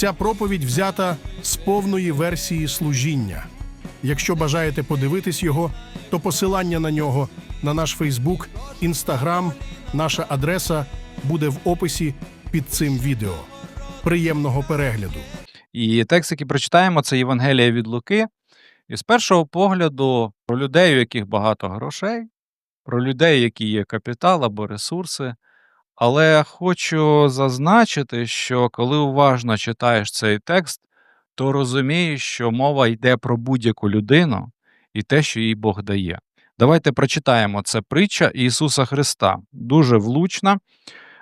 Ця проповідь взята з повної версії служіння. Якщо бажаєте подивитись його, то посилання на нього на наш Фейсбук, Інстаграм, наша адреса буде в описі під цим відео. Приємного перегляду! І текст, який прочитаємо, це Євангелія від Луки. І з першого погляду про людей, у яких багато грошей, про людей, які є капітал або ресурси. Але хочу зазначити, що коли уважно читаєш цей текст, то розумієш, що мова йде про будь-яку людину і те, що їй Бог дає. Давайте прочитаємо це притча Ісуса Христа. Дуже влучна.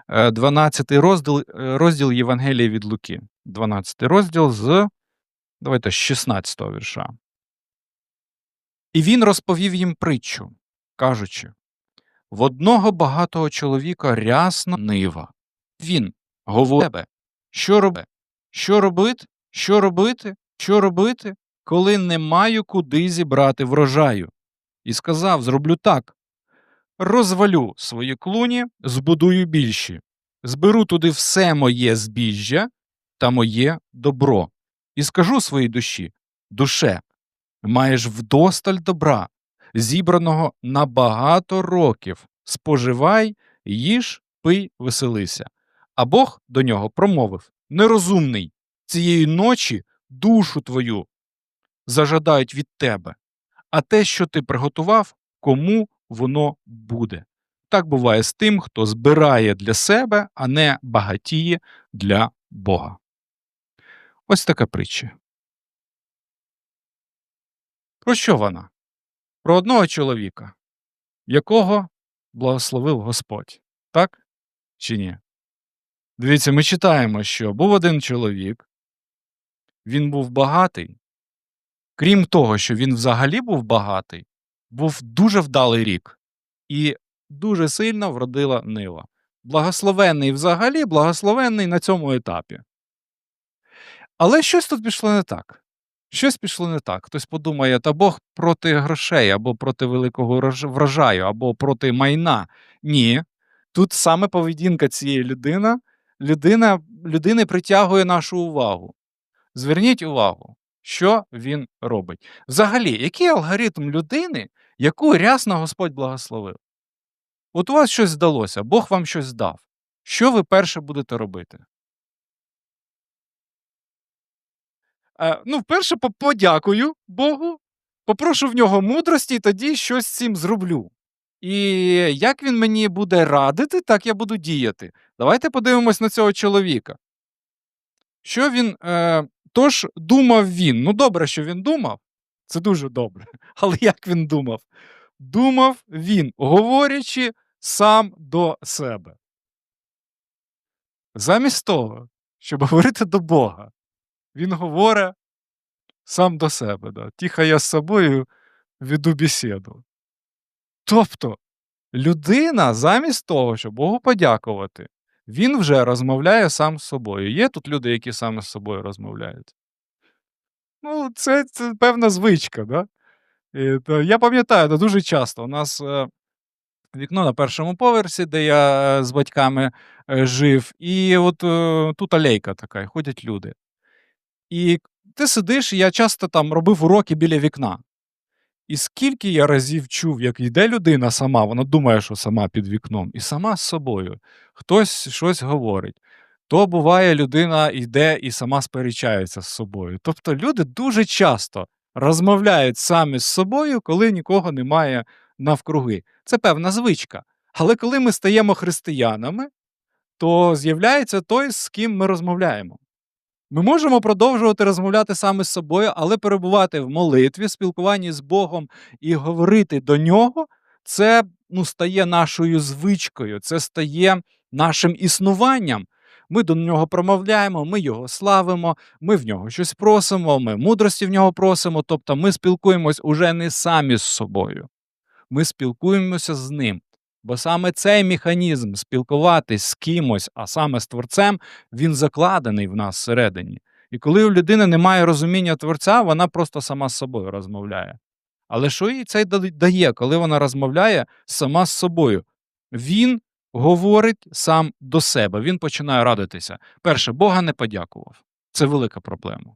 Е, 12 розділ, е, розділ Євангелії від Луки. 12 розділ з давайте з 16 вірша. І він розповів їм притчу, кажучи: в одного багатого чоловіка рясна нива. Він говорить тебе, що робити? Що робити? Що робити? Що робити, коли не маю куди зібрати врожаю? І сказав: зроблю так: розвалю свої клуні, збудую більші, зберу туди все моє збіжжя та моє добро, і скажу своїй душі: душе, маєш вдосталь добра, зібраного на багато років, споживай, їж, пий, веселися. А Бог до нього промовив: Нерозумний, цієї ночі душу твою зажадають від тебе, а те, що ти приготував, кому воно буде. Так буває з тим, хто збирає для себе, а не багатіє для Бога. Ось така притча. Про що вона? Про одного чоловіка, якого благословив Господь. Так чи ні? Дивіться, ми читаємо, що був один чоловік, він був багатий. Крім того, що він взагалі був багатий, був дуже вдалий рік, і дуже сильно вродила нива. Благословенний взагалі, благословенний на цьому етапі. Але щось тут пішло не так. Щось пішло не так. Хтось подумає, та Бог проти грошей, або проти великого врожаю, або проти майна. Ні. Тут саме поведінка цієї людини, людина, людини притягує нашу увагу. Зверніть увагу, що він робить. Взагалі, який алгоритм людини, яку рясно Господь благословив? От у вас щось здалося, Бог вам щось дав. Що ви перше будете робити? Ну, вперше подякую Богу, попрошу в нього мудрості, і тоді щось з цим зроблю. І як він мені буде радити, так я буду діяти. Давайте подивимось на цього чоловіка. Що він. Е, тож думав він. Ну, добре, що він думав. Це дуже добре. Але як він думав? Думав він, говорячи сам до себе. Замість того, щоб говорити до Бога, він говорить сам до себе. Да. Тихо я з собою веду бесіду. Тобто, людина замість того, щоб Богу подякувати, він вже розмовляє сам з собою. Є тут люди, які саме з собою розмовляють. Ну, це, це певна звичка, да? І, то, я пам'ятаю, да, дуже часто у нас е, вікно на першому поверсі, де я е, з батьками е, жив, і от тут алейка така, ходять люди. І ти сидиш, я часто там робив уроки біля вікна. І скільки я разів чув, як йде людина сама, вона думає, що сама під вікном, і сама з собою. Хтось щось говорить. То буває, людина йде і сама сперечається з собою. Тобто люди дуже часто розмовляють самі з собою, коли нікого немає навкруги. Це певна звичка. Але коли ми стаємо християнами, то з'являється той, з ким ми розмовляємо. Ми можемо продовжувати розмовляти саме з собою, але перебувати в молитві, спілкуванні з Богом і говорити до нього, це ну, стає нашою звичкою, це стає нашим існуванням. Ми до нього промовляємо, ми його славимо, ми в нього щось просимо, ми мудрості в нього просимо. Тобто ми спілкуємось уже не самі з собою, ми спілкуємося з ним. Бо саме цей механізм спілкуватись з кимось, а саме з творцем, він закладений в нас всередині. І коли у людини немає розуміння творця, вона просто сама з собою розмовляє. Але що їй це дає, коли вона розмовляє сама з собою? Він говорить сам до себе, він починає радитися. Перше, Бога не подякував. Це велика проблема.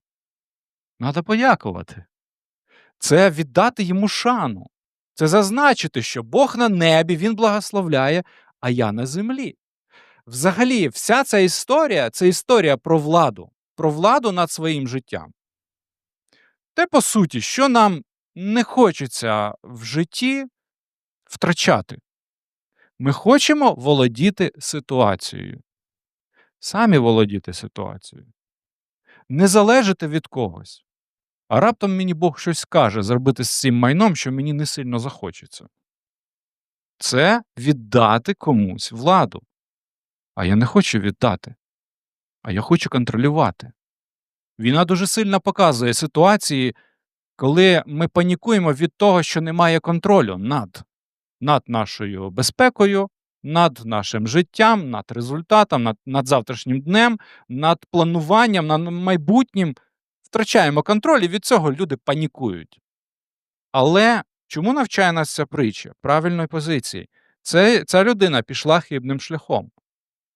Надо подякувати. Це віддати йому шану. Це зазначити, що Бог на небі, Він благословляє, а я на землі. Взагалі, вся ця історія це історія про владу, про владу над своїм життям. Те, по суті, що нам не хочеться в житті втрачати. Ми хочемо володіти ситуацією. Самі володіти ситуацією. Не залежати від когось. А раптом мені Бог щось скаже зробити з цим майном, що мені не сильно захочеться. Це віддати комусь владу. А я не хочу віддати, а я хочу контролювати. Війна дуже сильно показує ситуації, коли ми панікуємо від того, що немає контролю над, над нашою безпекою, над нашим життям, над результатом, над, над завтрашнім днем, над плануванням, над майбутнім. Втрачаємо контроль, і від цього люди панікують. Але чому навчає нас ця притча правильної позиції? Це, ця людина пішла хибним шляхом.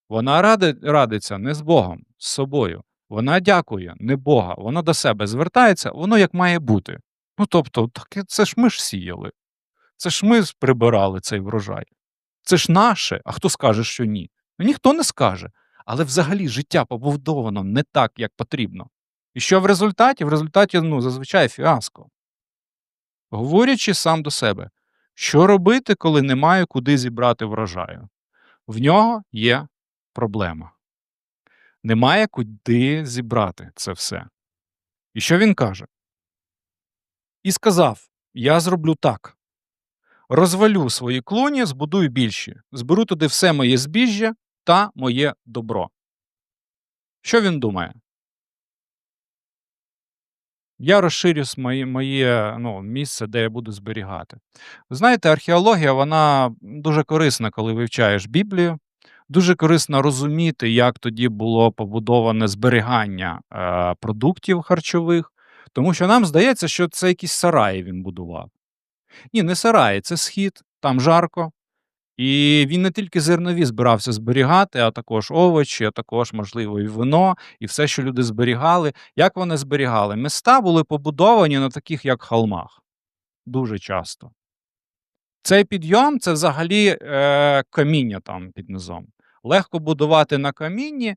Вона ради, радиться не з Богом, з собою. Вона дякує, не Бога. Вона до себе звертається, воно як має бути. Ну тобто, так, це ж ми ж сіяли. Це ж ми прибирали цей врожай. Це ж наше, а хто скаже, що ні? Ну, ніхто не скаже. Але взагалі життя побудовано не так, як потрібно. І що в результаті? В результаті ну, зазвичай фіаско. Говорячи сам до себе, що робити, коли немає куди зібрати врожаю? В нього є проблема. Немає куди зібрати це все. І що він каже? І сказав: Я зроблю так. Розвалю свої клоні, збудую більші, зберу туди все моє збіжжя та моє добро. Що він думає? Я розширю моє, моє ну, місце, де я буду зберігати. Ви знаєте, археологія вона дуже корисна, коли вивчаєш Біблію. Дуже корисно розуміти, як тоді було побудоване зберігання е, продуктів харчових, тому що нам здається, що це якісь сараї він будував. Ні, не сараї, це схід, там жарко. І він не тільки зернові збирався зберігати, а також овочі, а також, можливо, і вино, і все, що люди зберігали. Як вони зберігали? Міста були побудовані на таких, як холмах. Дуже часто. Цей підйом це взагалі е, каміння там під низом. Легко будувати на камінні,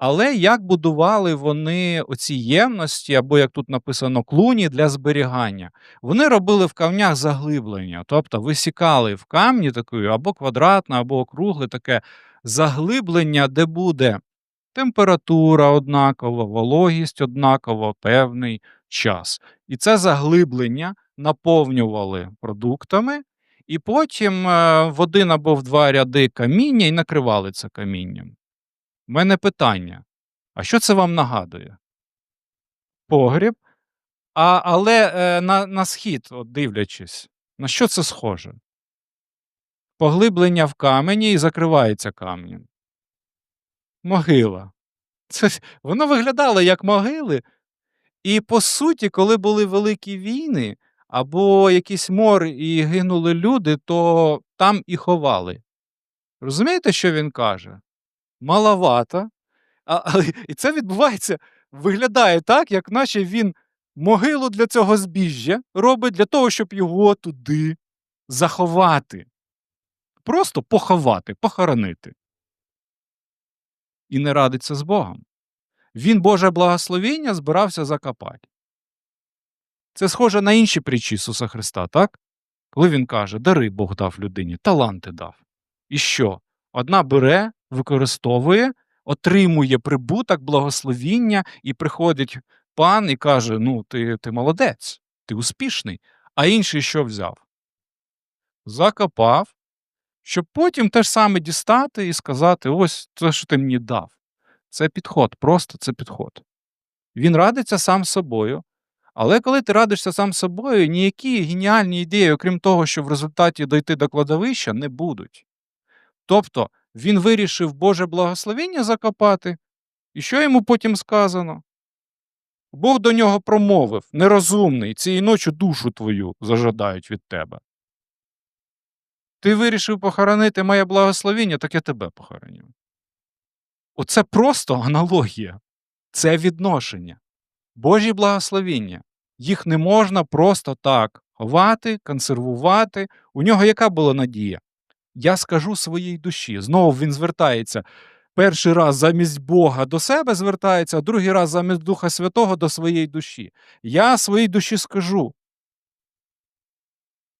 але як будували вони оці ємності, або як тут написано, клуні для зберігання? Вони робили в камнях заглиблення, тобто висікали в камні такою або квадратне, або округле таке заглиблення, де буде температура однакова, вологість однакова, певний час. І це заглиблення наповнювали продуктами, і потім е, в один або в два ряди каміння і накривали це камінням. У мене питання: а що це вам нагадує? Погріб. А, але е, на, на схід, от дивлячись, на що це схоже? Поглиблення в камені і закривається камнем. Могила. Це, воно виглядало як могили. І по суті, коли були великі війни або якийсь мор і гинули люди, то там і ховали. Розумієте, що він каже? Маловато. А, але, і це відбувається, виглядає так, як наче він могилу для цього збіжжя робить для того, щоб його туди заховати. Просто поховати, похоронити. І не радиться з Богом. Він Боже благословіння збирався закопати. Це схоже на інші притчі Ісуса Христа, так? Коли він каже, дари Бог дав людині, таланти дав. І що? Одна бере, використовує, отримує прибуток, благословіння, і приходить пан і каже: Ну, ти, ти молодець, ти успішний. А інший що взяв? Закопав, щоб потім те ж саме дістати і сказати: ось те, що ти мені дав. Це підход, просто це підход. Він радиться сам собою. Але коли ти радишся сам собою, ніякі геніальні ідеї, окрім того, що в результаті дойти до кладовища, не будуть. Тобто він вирішив Боже благословіння закопати, і що йому потім сказано? Бог до нього промовив нерозумний, цієї ночі душу твою зажадають від тебе. Ти вирішив похоронити моє благословіння, так я тебе похороню. Оце просто аналогія. Це відношення. Божі благословіння. Їх не можна просто так ховати, консервувати. У нього яка була надія? Я скажу своїй душі. Знову він звертається. Перший раз замість Бога до себе звертається, а другий раз замість Духа Святого до своєї душі. Я своїй душі скажу.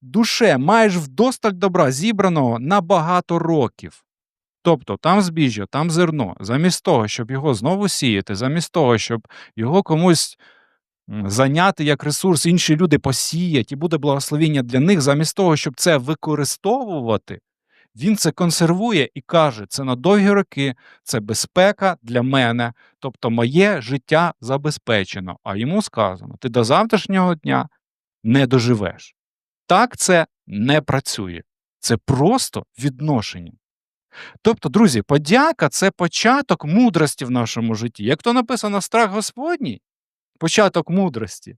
Душе, маєш вдосталь добра, зібраного на багато років. Тобто там збіжжя, там зерно, замість того, щоб його знову сіяти, замість того, щоб його комусь зайняти як ресурс, інші люди посіять і буде благословіння для них, замість того, щоб це використовувати, він це консервує і каже: це на довгі роки, це безпека для мене, тобто моє життя забезпечено. А йому сказано: ти до завтрашнього дня не доживеш. Так це не працює. Це просто відношення. Тобто, друзі, подяка це початок мудрості в нашому житті. Як то написано страх Господній, початок мудрості.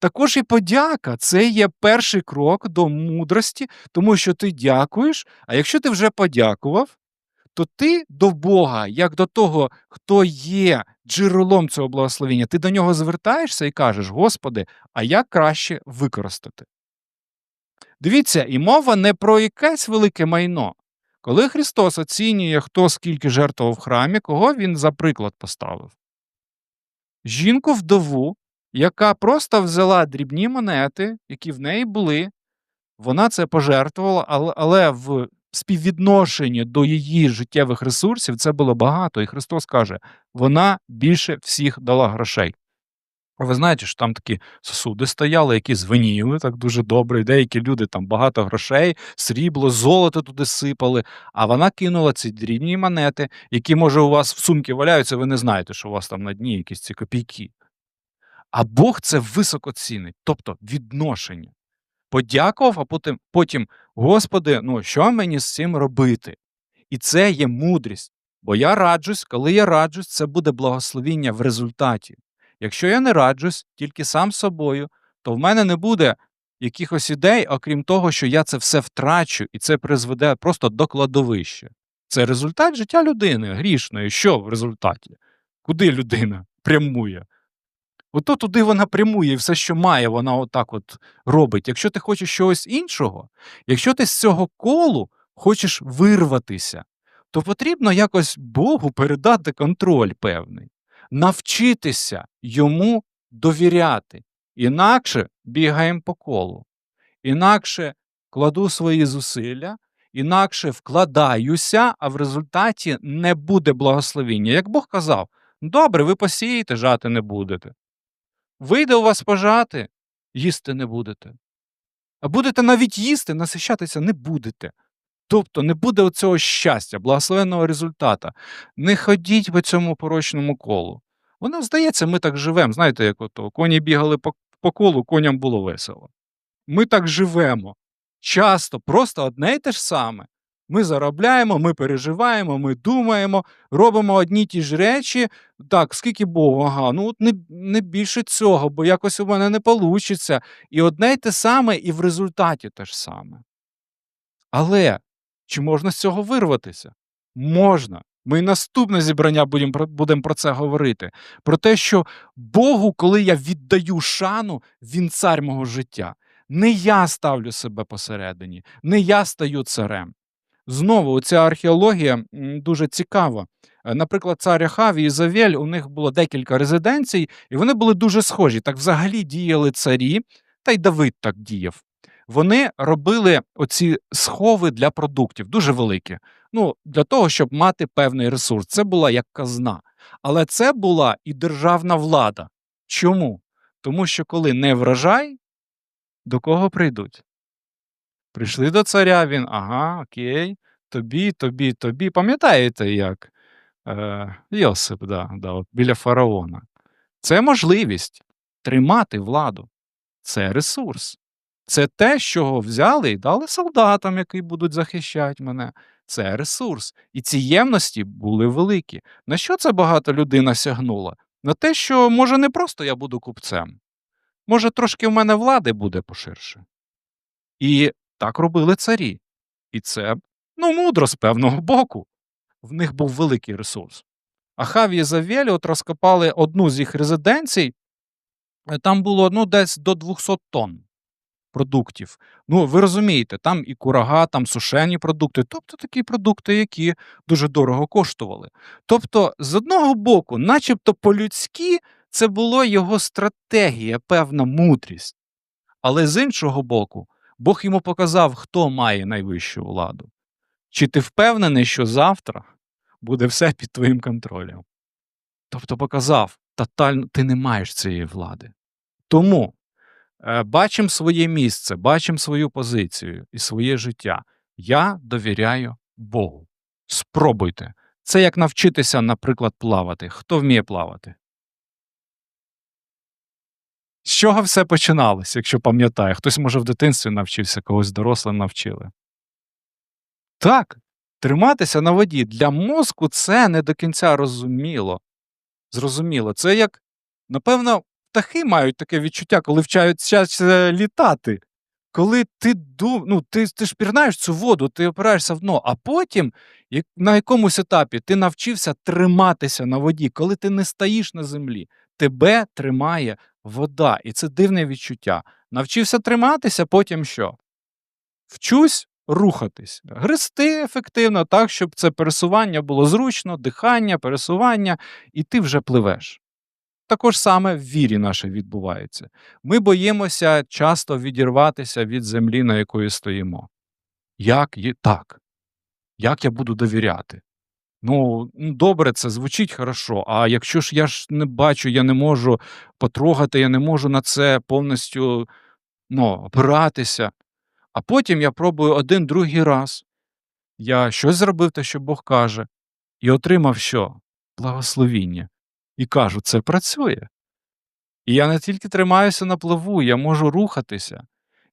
Також і подяка це є перший крок до мудрості, тому що ти дякуєш, а якщо ти вже подякував, то ти до Бога, як до того, хто є джерелом цього благословення, ти до нього звертаєшся і кажеш: Господи, а як краще використати? Дивіться, і мова не про якесь велике майно. Коли Христос оцінює, хто скільки жертвував в храмі, кого він за приклад поставив? Жінку вдову, яка просто взяла дрібні монети, які в неї були, вона це пожертвувала, але, в співвідношенні до її життєвих ресурсів це було багато. І Христос каже, вона більше всіх дала грошей. Ви знаєте, що там такі сосуди стояли, які звеніли так дуже добре. і Деякі люди там багато грошей, срібло, золото туди сипали. А вона кинула ці дрібні монети, які, може, у вас в сумці валяються, ви не знаєте, що у вас там на дні якісь ці копійки. А Бог це високо цінить, тобто відношення. Подякував, а потім, потім Господи, ну що мені з цим робити? І це є мудрість. Бо я раджусь, коли я раджусь, це буде благословіння в результаті. Якщо я не раджусь тільки сам собою, то в мене не буде якихось ідей, окрім того, що я це все втрачу, і це призведе просто до кладовища. Це результат життя людини грішної. Що в результаті? Куди людина прямує? Ото туди вона прямує, і все, що має, вона отак от робить. Якщо ти хочеш чогось іншого, якщо ти з цього колу хочеш вирватися, то потрібно якось Богу передати контроль певний, навчитися йому довіряти. Інакше бігаємо по колу, інакше кладу свої зусилля, інакше вкладаюся, а в результаті не буде благословіння. Як Бог казав, добре, ви посієте, жати не будете. Вийде у вас пожати, їсти не будете. А будете навіть їсти, насищатися не будете. Тобто не буде оцього щастя, благословенного результата. Не ходіть по цьому порочному колу. Воно здається, ми так живемо. Знаєте, як ото коні бігали по, по колу, коням було весело. Ми так живемо. Часто, просто одне й те ж саме. Ми заробляємо, ми переживаємо, ми думаємо, робимо одні ті ж речі. Так, скільки Богу, ага, ну от не, не більше цього, бо якось у мене не вийде. І одне й те саме, і в результаті те ж саме. Але чи можна з цього вирватися? Можна. Ми і наступне зібрання будемо будем про це говорити. Про те, що Богу, коли я віддаю шану, Він цар мого життя. Не я ставлю себе посередині, не я стаю царем. Знову ця археологія дуже цікава. Е, Наприклад, цар Ахав і Ізавель, у них було декілька резиденцій, і вони були дуже схожі. Так взагалі діяли царі, та й Давид так діяв. Вони робили оці схови для продуктів, дуже великі. Ну, для того, щоб мати певний ресурс. Це була як казна. Але це була і державна влада. Чому? Тому що коли не врожай, до кого прийдуть? Прийшли до царя, він, ага, окей, тобі, тобі, тобі. Пам'ятаєте, як е, Йосип, да, да, от, біля фараона? Це можливість тримати владу. Це ресурс. Це те, що взяли і дали солдатам, які будуть захищати мене. Це ресурс. І ці ємності були великі. На що це багато людей насягнула? На те, що може не просто я буду купцем, може трошки в мене влади буде поширше. І так робили царі. І це ну, мудро з певного боку. В них був великий ресурс. Ахав і Єзавель от розкопали одну з їх резиденцій, е, там було ну, десь до 200 тонн продуктів. Ну, ви розумієте, там і курага, там сушені продукти, тобто такі продукти, які дуже дорого коштували. Тобто, з одного боку, начебто по-людськи, це було його стратегія, певна мудрість. Але з іншого боку, Бог йому показав, хто має найвищу владу. Чи ти впевнений, що завтра буде все під твоїм контролем? Тобто показав, тотально ти не маєш цієї влади. Тому е, бачимо своє місце, бачимо свою позицію і своє життя. Я довіряю Богу. Спробуйте. Це як навчитися, наприклад, плавати. Хто вміє плавати? З чого все починалось, якщо пам'ятає? Хтось, може, в дитинстві навчився, когось дорослим навчили. Так, триматися на воді. Для мозку це не до кінця розуміло. Зрозуміло. Це як, напевно, птахи мають таке відчуття, коли вчаться літати. Коли ти ду... ну, ти, ти ж пірнаєш цю воду, ти опираєшся в дно, а потім як- на якомусь етапі ти навчився триматися на воді, коли ти не стоїш на землі, тебе тримає вода. І це дивне відчуття. Навчився триматися, потім що? Вчусь рухатись, грести ефективно так, щоб це пересування було зручно, дихання, пересування, і ти вже пливеш. Також саме в вірі наше відбувається. Ми боїмося часто відірватися від землі, на якої стоїмо. Як є так? Як я буду довіряти? Ну, добре, це звучить хорошо. А якщо ж я ж не бачу, я не можу потрогати, я не можу на це повністю ну, опиратися. А потім я пробую один другий раз. Я щось зробив те, що Бог каже, і отримав що? Благословіння. І кажу, це працює. І я не тільки тримаюся на плаву, я можу рухатися.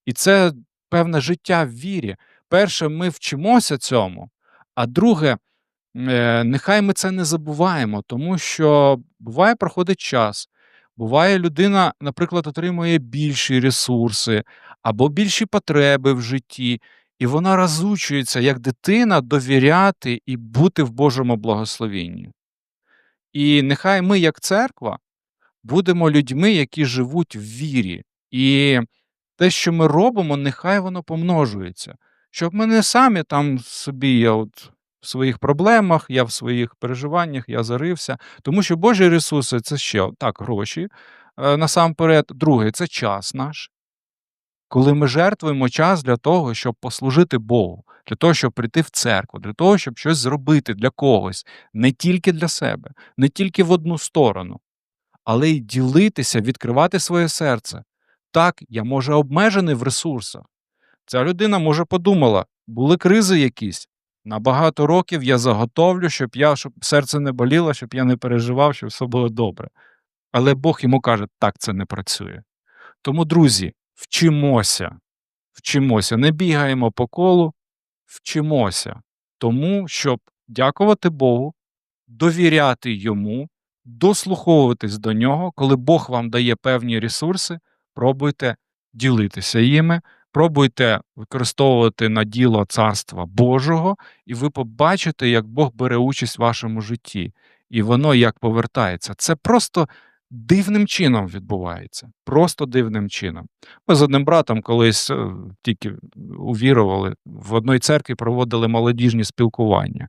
І це певне життя в вірі. Перше, ми вчимося цьому, а друге, е, нехай ми це не забуваємо, тому що буває, проходить час. Буває, людина, наприклад, отримує більші ресурси або більші потреби в житті, і вона розучується як дитина довіряти і бути в Божому благословенні. І нехай ми, як церква, будемо людьми, які живуть в вірі. І те, що ми робимо, нехай воно помножується. Щоб ми не самі там собі, я от в своїх проблемах, я в своїх переживаннях, я зарився. Тому що Божі ресурси це ще так, гроші е, насамперед. Друге, це час наш. Коли ми жертвуємо час для того, щоб послужити Богу, для того, щоб прийти в церкву, для того, щоб щось зробити для когось, не тільки для себе, не тільки в одну сторону, але й ділитися, відкривати своє серце. Так, я може обмежений в ресурсах. Ця людина може подумала, були кризи якісь. На багато років я заготовлю, щоб я щоб серце не боліло, щоб я не переживав, щоб все було добре. Але Бог йому каже, так це не працює. Тому, друзі, вчимося, вчимося, не бігаємо по колу, вчимося. Тому, щоб дякувати Богу, довіряти йому, дослуховуватись до нього, коли Бог вам дає певні ресурси, пробуйте ділитися їми, пробуйте використовувати на діло Царства Божого, і ви побачите, як Бог бере участь в вашому житті, і воно як повертається. Це просто дивним чином відбувається. Просто дивним чином. Ми з одним братом колись е, тільки увірували, в одній церкві проводили молодіжні спілкування.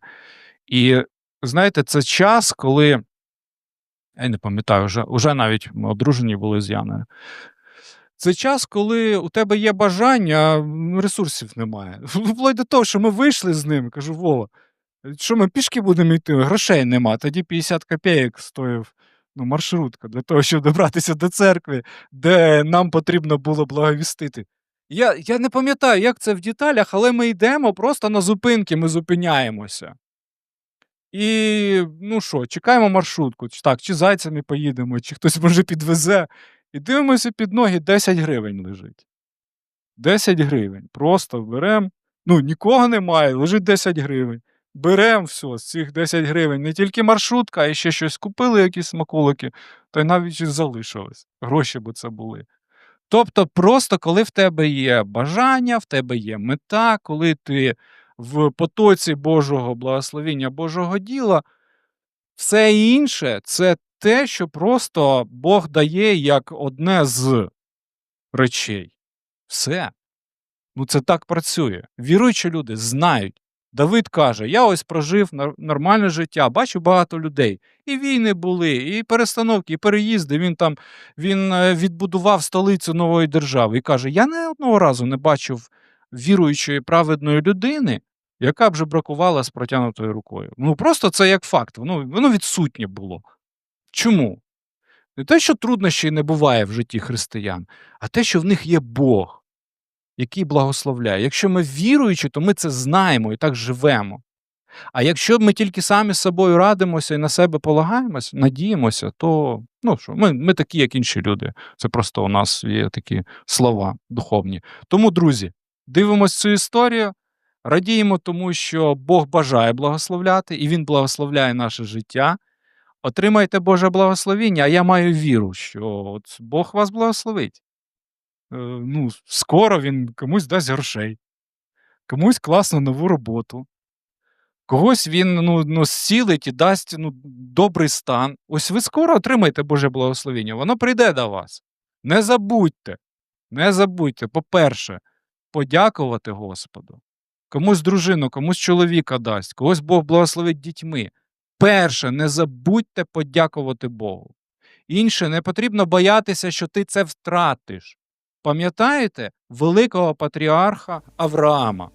І знаєте, це час, коли. Я не пам'ятаю, вже, вже навіть ми одружені були з Яною. Це час, коли у тебе є бажання, а ресурсів немає. Вплоть до того, що ми вийшли з ним, кажу, Вова, що ми пішки будемо йти? Грошей нема. Тоді 50 копійок стоїв ну, маршрутка для того, щоб добратися до церкви, де нам потрібно було благовістити. Я, я не пам'ятаю, як це в деталях, але ми йдемо просто на зупинки, ми зупиняємося. І ну що, чекаємо маршрутку, чи так, чи зайцями поїдемо, чи хтось може підвезе. І дивимося під ноги 10 гривень лежить. 10 гривень. Просто беремо. Ну, нікого немає, лежить 10 гривень. Беремо все з цих 10 гривень. Не тільки маршрутка, а ще щось купили, якісь смаколики, та й навіть і залишилось. Гроші би це були. Тобто, просто коли в тебе є бажання, в тебе є мета, коли ти в потоці Божого благословіння, Божого діла, Все інше це те, що просто Бог дає як одне з речей. Все. Ну, це так працює. Віруючі люди знають. Давид каже: Я ось прожив нормальне життя, бачу багато людей. І війни були, і перестановки, і переїзди. Він там він е, відбудував столицю нової держави і каже: Я не одного разу не бачив віруючої праведної людини, яка б же бракувала з протягнутою рукою. Ну просто це як факт. Воно, воно відсутнє було. Чому? Не те, що труднощів не буває в житті християн, а те, що в них є Бог, який благословляє. Якщо ми віруючі, то ми це знаємо і так живемо. А якщо ми тільки самі з собою радимося і на себе полагаємося, надіємося, то ну що, ми, ми такі, як інші люди. Це просто у нас є такі слова духовні. Тому, друзі, дивимось цю історію, радіємо тому, що Бог бажає благословляти, і Він благословляє наше життя. Отримайте Боже благословіння, а я маю віру, що от Бог вас благословить. Е, ну, скоро він комусь дасть грошей, комусь класну нову роботу, когось він ну, ну, зцілить і дасть ну, добрий стан. Ось ви скоро отримаєте Боже благословіння, воно прийде до вас. Не забудьте, не забудьте, по-перше, подякувати Господу. Комусь дружину, комусь чоловіка дасть, когось Бог благословить дітьми. Перше, не забудьте подякувати Богу. Інше, не потрібно боятися, що ти це втратиш. Пам'ятаєте великого патріарха Авраама?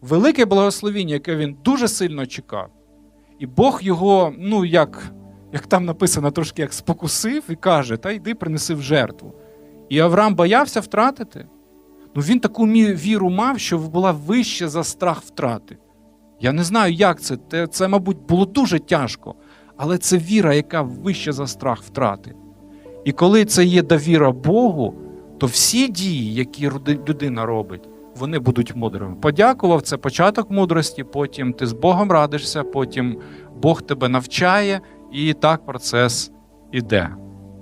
Велике благословіння, яке він дуже сильно чекав. І Бог його, ну як, як там написано, трошки як спокусив і каже: Та йди принеси в жертву. І Авраам боявся втратити. Ну він таку віру мав, що була вища за страх втрати. Я не знаю, як це. Це, мабуть, було дуже тяжко, але це віра, яка вища за страх втрати. І коли це є довіра Богу, то всі дії, які людина робить, вони будуть мудрими. Подякував це початок мудрості, потім ти з Богом радишся, потім Бог тебе навчає, і так процес іде.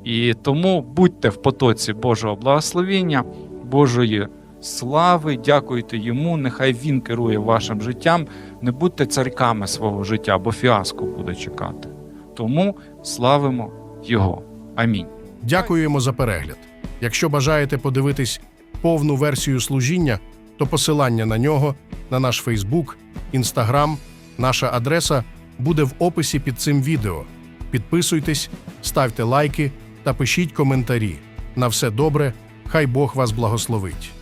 І тому будьте в потоці Божого благословіння, Божої слави, дякуйте йому, нехай він керує вашим життям. Не будьте царьками свого життя, бо фіаско буде чекати. Тому славимо Його. Амінь. Дякуємо за перегляд. Якщо бажаєте подивитись повну версію служіння, то посилання на нього на наш Фейсбук, Інстаграм, наша адреса буде в описі під цим відео. Підписуйтесь, ставте лайки та пишіть коментарі. На все добре, хай Бог вас благословить.